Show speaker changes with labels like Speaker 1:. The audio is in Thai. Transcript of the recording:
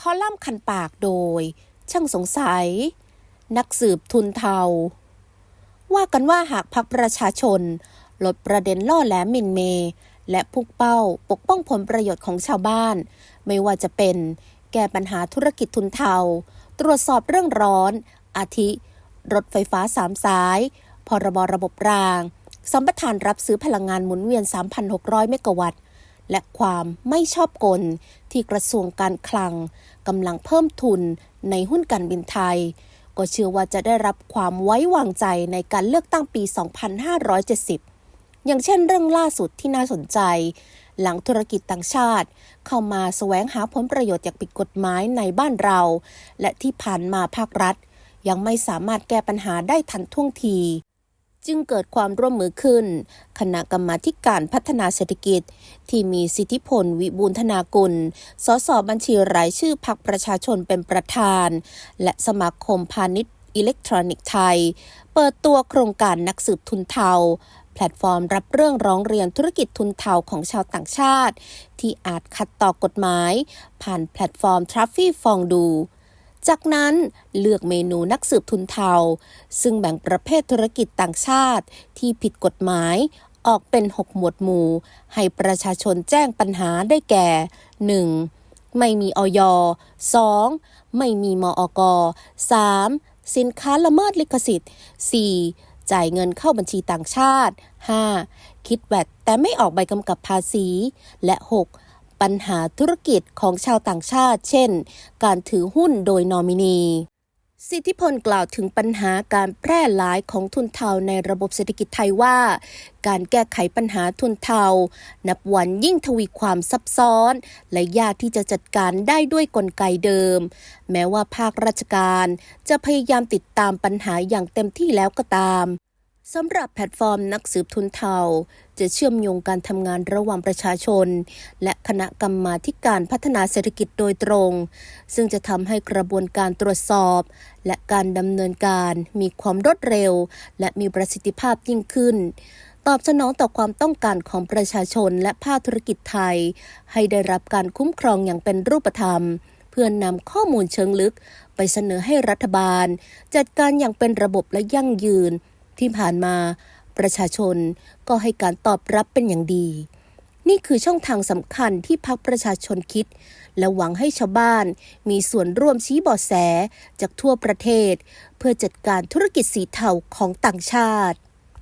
Speaker 1: คอลัมน์คันปากโดย ช่างสงสัย นักสืบทุนเทา ว่ากันว่าหากพักประชาชน ลดประเด็นล่อแหลมมินเม และพุ่งเป้าปกป้องผลประโยชน์ของชาวบ้าน ไม่ว่าจะเป็น แก้ปัญหาธุรกิจทุนเทา ตรวจสอบเรื่องร้อน อาทิ รถไฟฟ้าสามสาย พรบระบบรางสัมปทานรับซื้อพลังงานหมุนเวียน 3,600 เมกะวัตต์ และความไม่ชอบกลที่กระทรวงการคลังกำลังเพิ่มทุนในหุ้นการบินไทย ก็เชื่อว่าจะได้รับความไว้วางใจในการเลือกตั้งปี 2570 อย่างเช่นเรื่องล่าสุดที่น่าสนใจ หลังธุรกิจต่างชาติ เข้ามาแสวงหาผลประโยชน์จากผิดกฎหมายในบ้านเรา และที่ผ่านมาภาครัฐ ยังไม่สามารถแก้ปัญหาได้ทันท่วงที จึงเกิดความร่วมมือขึ้น คณะกรรมาการพัฒนาเศรษฐกิจ ที่มีสิทธิพล วิบูลธนากุล สสบัญชีรายชื่อพักประชาชนเป็นประธาน และสมาคมพาณิชย์อิเล็กทรอนิกส์ไทย เปิดตัวโครงการนักสืบทุนเทา แพลตฟอร์มรับเรื่องร้องเรียนธุรกิจทุนเทาของชาวต่างชาติ ที่อาจขัดต่อกฎหมาย ผ่านแพลตฟอร์มทรัฟฟี่ฟองดู จากนั้นเลือกเมนูนักสืบทุนเทา ซึ่งแบ่งประเภทธุรกิจต่างชาติที่ผิดกฎหมายออกเป็น 6 หมวดหมู่ ให้ประชาชนแจ้งปัญหาได้แก่ 1. ไม่มีออย 2. ไม่มีมอก 3. สินค้าละเมิดลิขสิทธิ์ 4. จ่ายเงินเข้าบัญชีต่างชาติ 5. คิดแวดแต่ไม่ออกใบกำกับภาษี และ 6. ปัญหาธุรกิจของชาวต่างชาติ เช่น การถือหุ้นโดยนอมินีสิทธิพลกล่าวถึงปัญหาการแพร่หลายของทุนเทาในระบบเศรษฐกิจไทยว่า การแก้ไขปัญหาทุนเทา นับวันยิ่งทวีความซับซ้อน และยากที่จะจัดการได้ด้วยกลไกเดิม แม้ว่าภาคราชการจะพยายามติดตามปัญหาอย่างเต็มที่แล้วก็ตาม สำหรับแพลตฟอร์มนักสืบทุนเทา จะเชื่อมโยงการทำงานระหว่างประชาชน และคณะกรรมาธิการพัฒนาเศรษฐกิจโดยตรง ซึ่งจะทำให้กระบวนการตรวจสอบ และการดำเนินการมีความรวดเร็ว และมีประสิทธิภาพยิ่งขึ้น ตอบสนองต่อความต้องการของประชาชนและภาคธุรกิจไทย ให้ได้รับการคุ้มครองอย่างเป็นรูปธรรม เพื่อนนำข้อมูลเชิงลึก ไปเสนอให้รัฐบาล จัดการอย่างเป็นระบบและยั่งยืน ที่ผ่านมาประชาชนก็ให้การตอบรับเป็นอย่างดี นี่คือช่องทางสำคัญที่พักประชาชนคิด และหวังให้ชาวบ้านมีส่วนร่วมชี้เบาะแสจากทั่วประเทศ เพื่อจัดการธุรกิจสีเทาของต่างชาติ